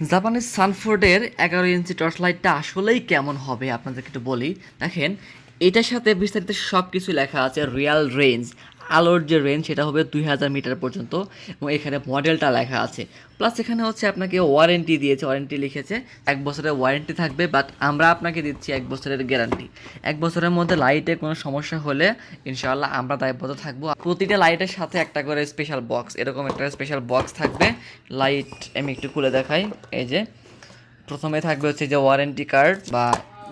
জাপানের সানফোর্ডের এগারো ইঞ্চি টর্চ লাইটটা আসলেই কেমন হবে, আপনাদেরকে একটু বলি। দেখেন, এটার সাথে বিস্তারিত সব কিছু লেখা আছে রিয়াল রেঞ্জ আলোর যে রেঞ্জ সেটা হবে দুই হাজার মিটার পর্যন্ত এবং এখানে মডেলটা লেখা আছে। প্লাস এখানে হচ্ছে আপনাকে ওয়ারেন্টি দিয়েছে ওয়ারেন্টি লিখেছে। এক বছরের ওয়ারেন্টি থাকবে বাট আমরা আপনাকে দিচ্ছি এক বছরের গ্যারান্টি এক বছরের মধ্যে লাইটে কোনো সমস্যা হলে ইনশাআল্লাহ আমরা দায়বদ্ধ থাকব। প্রতিটা লাইটের সাথে একটা করে স্পেশাল বক্স এরকম একটা স্পেশাল বক্স থাকবে। লাইট আমি একটু খুলে দেখাই, এই যে। প্রথমে থাকবে হচ্ছে যে ওয়ারেন্টি কার্ড বা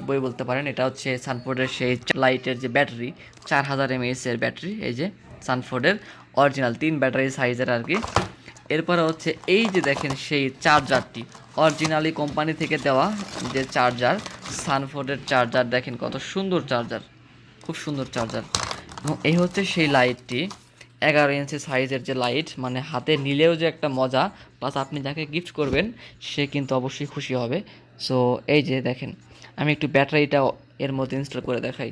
বই বলতে পারেন, এটা হচ্ছে সানফোর্ডের সেই লাইটের যে ব্যাটারি চার হাজার এমএএস এর ব্যাটারি এই যে। সানফোর্ডের অরিজিনাল তিন ব্যাটারি সাইজের আর কি। এরপরে হচ্ছে এই যে দেখেন সেই চার্জারটি, অরিজিনালি কোম্পানি থেকে দেওয়া যে চার্জার, সানফোর্ডের চার্জার, দেখেন কত সুন্দর চার্জার, খুব সুন্দর চার্জার। এবং এই হচ্ছে সেই লাইটটি, এগারো ইঞ্চি সাইজের যে লাইট মানে হাতে নিলেও যে একটা মজা প্লাস আপনি যাকে গিফট করবেন, সে কিন্তু অবশ্যই খুশি হবে। সো এই যে দেখেন, আমি একটু ব্যাটারিটা এর মধ্যে ইনস্টল করে দেখাই।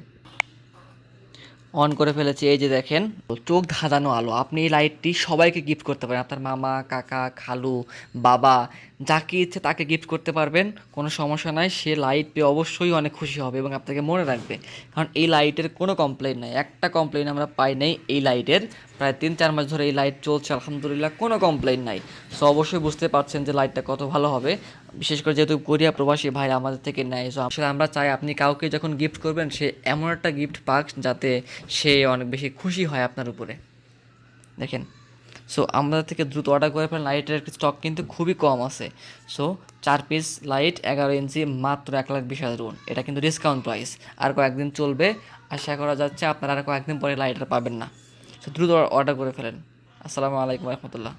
অন করে ফেলেছি, এই যে দেখেন। চোখ ধাঁধানো আলো, আপনি এই লাইটটি সবাইকে গিফট করতে পারেন। আপনার মামা, কাকা, খালু, বাবা, যাকে ইচ্ছে তাকে গিফট করতে পারবেন, কোনো সমস্যা নাই। সে লাইট পেয়ে অবশ্যই অনেক খুশি হবে এবং আপনাকে মনে রাখবে। কারণ এই লাইটের কোনো কমপ্লেন নাই। একটা কমপ্লেন আমরা পাই নাই এই লাইটের প্রায় তিন, চার মাস ধরে এই লাইট চলছে, আলহামদুলিল্লাহ কোনো কমপ্লেন নাই। সো অবশ্যই বুঝতে পারছেন যে লাইটটা কত ভালো হবে। বিশেষ করে যেহেতু কোরিয়া প্রবাসী ভাই আমাদের থেকে নেয়। সো আসলে আমরা চাই আপনি কাউকে যখন গিফট করবেন, সে এমন একটা গিফট পাক যাতে সে অনেক বেশি খুশি হয় আপনার উপরে। দেখেন। সো আমাদের থেকে দ্রুত অর্ডার করে ফেলেন। লাইটের একটি স্টক কিন্তু খুবই কম আছে। সো চার পিস লাইট এগারো ইঞ্চি মাত্র এক লাখ বিশ হাজার রুন এটা কিন্তু ডিসকাউন্ট প্রাইস আর কয়েকদিন চলবে। আশা করা যাচ্ছে আপনারা আর কয়েকদিন পরে লাইটার পাবেন না। সো দ্রুত অর্ডার করে ফেলেন। আসসালামু আলাইকুম রহমতুল্লাহ।